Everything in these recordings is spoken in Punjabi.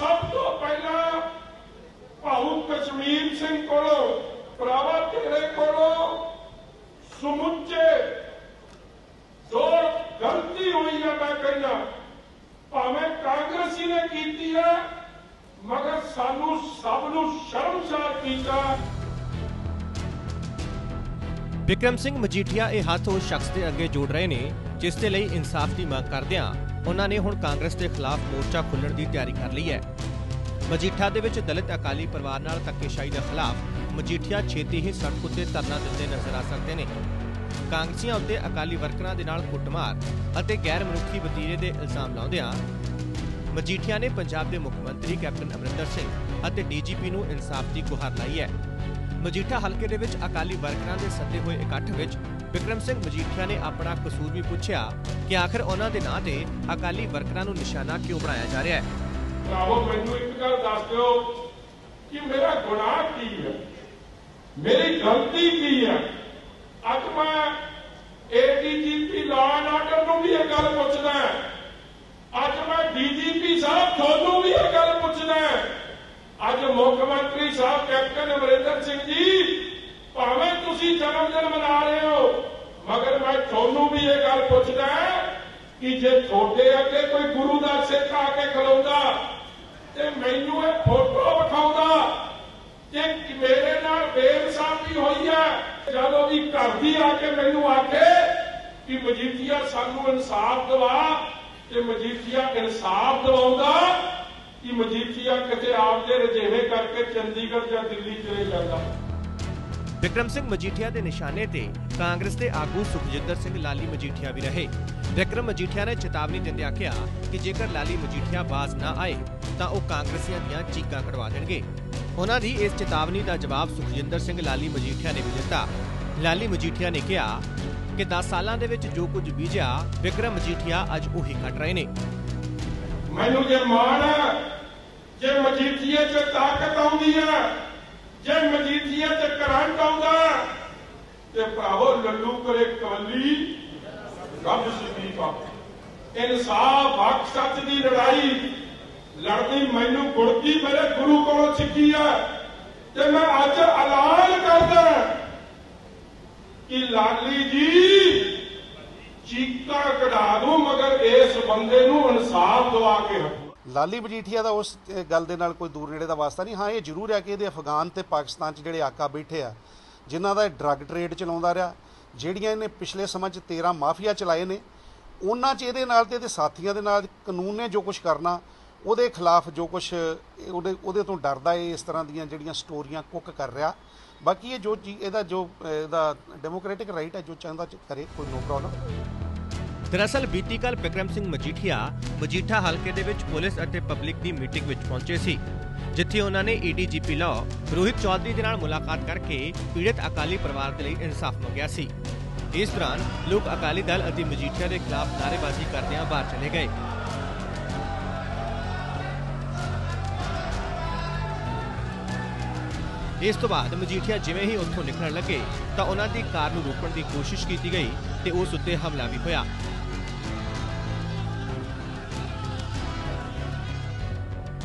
ਸਭ ਤੋਂ ਪਹਿਲਾਂ ਭਾਊ ਕਸ਼ਮੀਰ ਸਿੰਘ ਕੋਲੋਂ, ਭਰਾਵਾ ਤੇਰੇ ਕੋਲੋਂ ਸਮੁੱਚੇ ਜੋ ਗਲਤੀ ਹੋਈ ਹੈ ਮੈਂ ਕਹਿੰਦਾ। ਭਾਵੇਂ ਕਾਂਗਰਸੀ ਨੇ ਕੀਤੀ ਹੈ ਮਗਰ ਸਾਨੂੰ ਸਭ ਨੂੰ ਸ਼ਰਮਸਾਰ ਕੀਤਾ। ਵਿਕਰਮ ਸਿੰਘ ਮਜੀਠੀਆ ਇਹ ਹੱਥ ਉਸ ਸ਼ਖਸ ਦੇ ਅੱਗੇ ਜੋੜ ਰਹੇ ਨੇ, ਜਿਸ ਦੇ ਲਈ ਇਨਸਾਫ ਦੀ ਮੰਗ ਕਰਦਿਆਂ ਉਹਨਾਂ ਨੇ ਹੁਣ ਕਾਂਗਰਸ ਦੇ ਖਿਲਾਫ ਮੋਰਚਾ ਖੋਲ੍ਹਣ ਦੀ ਤਿਆਰੀ ਕਰ ਲਈ ਹੈ। ਮਜੀਠਾ ਦੇ ਵਿੱਚ ਦਲਿਤ ਅਕਾਲੀ ਪਰਿਵਾਰ ਨਾਲ ਧੱਕੇਸ਼ਾਹੀ ਦੇ ਖਿਲਾਫ ਮਜੀਠੀਆ ਛੇਤੀ ਹੀ ਸੜਕ ਉੱਤੇ ਧਰਨਾ ਦਿੰਦੇ ਨਜ਼ਰ ਆ ਸਕਦੇ ਨੇ। ਕਾਂਗਰਸੀਆਂ ਉੱਤੇ ਅਕਾਲੀ ਵਰਕਰਾਂ ਦੇ ਨਾਲ ਕੁੱਟਮਾਰ ਅਤੇ ਗੈਰ ਮਨੁੱਖੀ ਵਤੀਰੇ ਦੇ ਇਲਜ਼ਾਮ ਲਾਉਂਦਿਆਂ ਮਜੀਠੀਆ ਨੇ ਪੰਜਾਬ ਦੇ ਮੁੱਖ ਮੰਤਰੀ ਕੈਪਟਨ ਅਮਰਿੰਦਰ ਸਿੰਘ ਅਤੇ ਡੀਜੀਪੀ ਨੂੰ ਇਨਸਾਫ ਦੀ ਗੁਹਾਰ ਲਾਈ ਹੈ। ਮਜੀਠਾ ਹਲਕੇ ਦੇ ਵਿੱਚ ਅਕਾਲੀ ਵਰਕਰਾਂ ਦੇ ਸੱਦੇ ਹੋਏ ਇਕੱਠ ਵਿੱਚ ਵਿਕਰਮ ਸਿੰਘ ਮਜੀਠੀਆ ਨੇ ਆਪਣਾ ਕਸੂਰ ਵੀ ਪੁੱਛਿਆ ਕਿ ਆਖਰ ਉਹਨਾਂ ਦੇ ਨਾਂ ਤੇ ਅਕਾਲੀ ਵਰਕਰਾਂ ਨੂੰ ਨਿਸ਼ਾਨਾ ਕਿਉਂ ਬਣਾਇਆ ਜਾ ਰਿਹਾ ਹੈ? ਭਰਾਵੋ, ਮੈਨੂੰ ਇੱਕ ਗੱਲ ਦੱਸ ਦਿਓ ਕਿ ਮੇਰਾ ਗੁਨਾਹ ਕੀ ਹੈ? ਮੇਰੀ ਗਲਤੀ ਕੀ ਹੈ? ਅੱਜ ਮੈਂ ਏਡੀਜੀਪੀ ਲਾਅ ਐਂਡ ਆਰਡਰ ਨੂੰ ਵੀ ਇਹ ਗੱਲ ਪੁੱਛਦਾ ਅੱਜ ਮੈਂ ਡੀਜੀਪੀ ਸਾਹਿਬ ਤੁਹਾਨੂੰ ਵੀ ਇਹ ਗੱਲ ਪੁੱਛਦਾ ਅੱਜ ਮੁੱਖ ਮੰਤਰੀ ਸਾਹਿਬ ਕੈਪਟਨ ਅਮਰਿੰਦਰ ਸਿੰਘ ਜੀ ਭਾਵੇਂ ਤੁਸੀਂ ਜਨਮ ਦਿਨ ਮਨਾ ਰਹੇ ਹੋ ਮਗਰ ਮੈਂ ਤੁਹਾਨੂੰ ਵੀ ਇਹ ਗੱਲ ਪੁੱਛਦਾ ਕਿ ਜੇ ਤੁਹਾਡੇ ਅੱਗੇ ਕੋਈ ਗੁਰੂ ਦਾ ਸਿੱਖ ਆ ਕੇ ਖਲੋਂਦਾ ਤੇ ਮੈਨੂੰ ਇਹ ਫੋਟੋ ਵਿਖਾਉਂਦਾ ਕਿ ਮੇਰੇ ਨਾਲ ਬੇਇਨਸਾਫੀ ਹੋਈ ਹੈ। ਜਦੋਂ ਵੀ ਘਰ ਦੀ ਆ ਕੇ ਮੈਨੂੰ ਆਖੇ ਕਿ ਮਜੀਠੀਆ ਸਾਨੂੰ ਇਨਸਾਫ ਦਿਵਾ ਤੇ ਮਜੀਠੀਆ ਇਨਸਾਫ ਦਿਵਾਉਂਦਾ ਕਿ ਮਜੀਠੀਆ ਕਿਤੇ ਆਪਦੇ ਰਜੇਵੇਂ ਕਰਕੇ ਚੰਡੀਗੜ੍ਹ ਜਾਂ ਦਿੱਲੀ ਚਲੇ ਜਾਂਦਾ। ਵਿਕਰਮ ਸਿੰਘ ਮਜੀਠੀਆ ਦੇ ਨਿਸ਼ਾਨੇ ਤੇ ਕਾਂਗਰਸ ਦੇ ਆਗੂ ਸੁਖਜਿੰਦਰ ਸਿੰਘ ਲਾਲੀ ਮਜੀਠੀਆ ਵੀ ਰਹੇ। ਵਿਕਰਮ ਮਜੀਠੀਆ ਨੇ ਚੇਤਾਵਨੀ ਦਿੰਦਿਆਂ ਕਿਹਾ ਕਿ ਜੇਕਰ ਲਾਲੀ ਮਜੀਠੀਆ ਬਾਜ਼ ਨਾ ਆਏ, ਤਾਂ ਉਹ ਕਾਂਗਰਸੀਆਂ ਦੀਆਂ ਚੀਕਾਂ ਕਢਵਾ ਦੇਣਗੇ। ਉਹਨਾਂ ਦੀ ਇਸ ਚੇਤਾਵਨੀ ਦਾ ਜਵਾਬ ਸੁਖਜਿੰਦਰ ਸਿੰਘ ਲਾਲੀ ਮਜੀਠੀਆ ਨੇ ਵੀ ਦਿੱਤਾ। ਲਾਲੀ ਮਜੀਠੀਆ ਨੇ ਕਿਹਾ ਕਿ 10 ਸਾਲਾਂ ਦੇ ਵਿੱਚ ਜੋ ਕੁਝ ਬੀਜਿਆ, ਵਿਕਰਮ ਮਜੀਠੀਆ ਅੱਜ ਉਹੀ ਕੱਟ ਰਹੇ ਨੇ। ਮੈਨੂੰ ਜੇ ਮਾਣ ਹੈ ਜੇ ਮਜੀਠੀਏ 'ਚ ਤਾਕਤ ਆਉਂਦੀ ਹੈ ਜੇ ਮਜੀਠੀਏ 'ਚ ਕਰੰਟ ਆਉਂਦਾ ਹੈ, ਤੇ ਭਰਾਵੋ, ਲੱਲੂ ਕਰੇ ਕਵੱਲੀ, ਰੱਬ ਸਦੀਪਾ ਇਨਸਾਫ ਹੱਕ, ਸੱਚ ਦੀ ਲੜਾਈ। ਲੜਦੀ ਮੈਨੂੰ ਗੁਰਦੀ ਮੇਰੇ ਗੁਰੂ ਕੋਲੋਂ ਸਿੱਖੀ ਹੈ ਤੇ ਮੈਂ ਅੱਜ ਐਲਾਨ ਕਰਦਾ ਕਿ ਲਾਲੀ ਜੀ ਚੀਕਾਂ ਕਢਾ ਦੂੰ, ਮਗਰ ਇਸ ਬੰਦੇ ਨੂੰ ਇਨਸਾਫ ਦਵਾ ਕੇ ਹਟੂ ਲਾਲੀ ਮਜੀਠੀਆ ਦਾ ਉਸ ਗੱਲ ਦੇ ਨਾਲ ਕੋਈ ਦੂਰ ਨੇੜੇ ਦਾ ਵਾਸਤਾ ਨਹੀਂ। ਹਾਂ, ਇਹ ਜ਼ਰੂਰ ਹੈ ਕਿ ਇਹਦੇ ਅਫਗਾਨ ਤੇ ਪਾਕਿਸਤਾਨ 'ਚ ਜਿਹੜੇ ਆਕਾ ਬੈਠੇ ਆ ਜਿਨ੍ਹਾਂ ਦਾ ਇਹ ਡਰੱਗ ਟ੍ਰੇਡ ਚਲਾਉਂਦਾ ਰਿਹਾ, ਜਿਹੜੀਆਂ ਇਹਨੇ ਪਿਛਲੇ ਸਮਾਂ 'ਚ 13 ਮਾਫੀਆ ਚਲਾਏ ਨੇ, ਉਹਨਾਂ 'ਚ ਇਹਦੇ ਨਾਲ ਤੇ ਇਹਦੇ ਸਾਥੀਆਂ ਦੇ ਨਾਲ ਕਾਨੂੰਨ ਨੇ ਜੋ ਕੁਝ ਕਰਨਾ, ਉਹਦੇ ਖਿਲਾਫ ਜੋ ਕੁਝ ਉਹਦੇ ਉਹਦੇ ਤੋਂ ਡਰਦਾ ਇਹ ਇਸ ਤਰ੍ਹਾਂ ਦੀਆਂ ਜਿਹੜੀਆਂ ਸਟੋਰੀਆਂ ਕੁੱਕ ਕਰ ਰਿਹਾ। ਬਾਕੀ ਇਹ ਜੋ ਚੀ- ਇਹਦਾ ਜੋ, ਇਹਦਾ ਡੈਮੋਕ੍ਰੈਟਿਕ ਰਾਈਟ ਹੈ, ਜੋ ਚਾਹੁੰਦਾ ਕਰੇ, ਕੋਈ ਨੋ ਪ੍ਰੋਬਲਮ ਦਰਅਸਲ ਬੀਤੀ ਕੱਲ ਵਿਕਰਮ ਸਿੰਘ ਮਜੀਠੀਆ ਮਜੀਠਾ ਹਲਕੇ ਦੇ ਵਿੱਚ ਪੁਲਿਸ ਅਤੇ ਪਬਲਿਕ ਦੀ ਮੀਟਿੰਗ ਵਿੱਚ ਪਹੁੰਚੇ ਸੀ। ਜਿੱਥੇ ਉਹਨਾਂ ਨੇ ਈਡੀਜੀਪੀ ਲਾਅ ਰੋਹਿਤ ਚੌਧਰੀ ਦੇ ਨਾਲ ਮੁਲਾਕਾਤ ਕਰਕੇ ਪੀੜਤ ਅਕਾਲੀ ਪਰਿਵਾਰ ਦੇ ਲਈ ਇਨਸਾਫ ਮੰਗਿਆ ਸੀ। ਇਸ ਦੌਰਾਨ ਲੋਕ ਅਕਾਲੀ ਦਲ ਅਤੇ ਮਜੀਠੀਆ ਦੇ ਖਿਲਾਫ ਨਾਅਰੇਬਾਜ਼ੀ ਕਰਦਿਆਂ ਬਾਹਰ ਚਲੇ ਗਏ। ਇਸ ਤੋਂ ਬਾਅਦ ਮਜੀਠੀਆ ਜਿਵੇਂ ਹੀ ਉੱਥੋਂ ਨਿਕਲਣ ਲੱਗੇ ਤਾਂ ਉਹਨਾਂ ਦੀ ਕਾਰ ਨੂੰ ਰੋਕਣ ਦੀ ਕੋਸ਼ਿਸ਼ ਕੀਤੀ ਗਈ ਤੇ ਉਸ ਉੱਤੇ ਹਮਲਾ ਵੀ ਹੋਇਆ।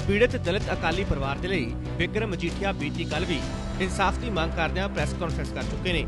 ਪੀੜਤ ਦਲਿਤ ਅਕਾਲੀ ਪਰਿਵਾਰ ਦੇ ਲਈ ਵਿਕਰਮ ਮਜੀਠੀਆ ਬੀਤੀ ਕੱਲ ਵੀ ਇਨਸਾਫ ਦੀ ਮੰਗ ਕਰਦਿਆਂ ਪ੍ਰੈਸ ਕਾਨਫਰੰਸ ਕਰ ਚੁੱਕੇ ਨੇ।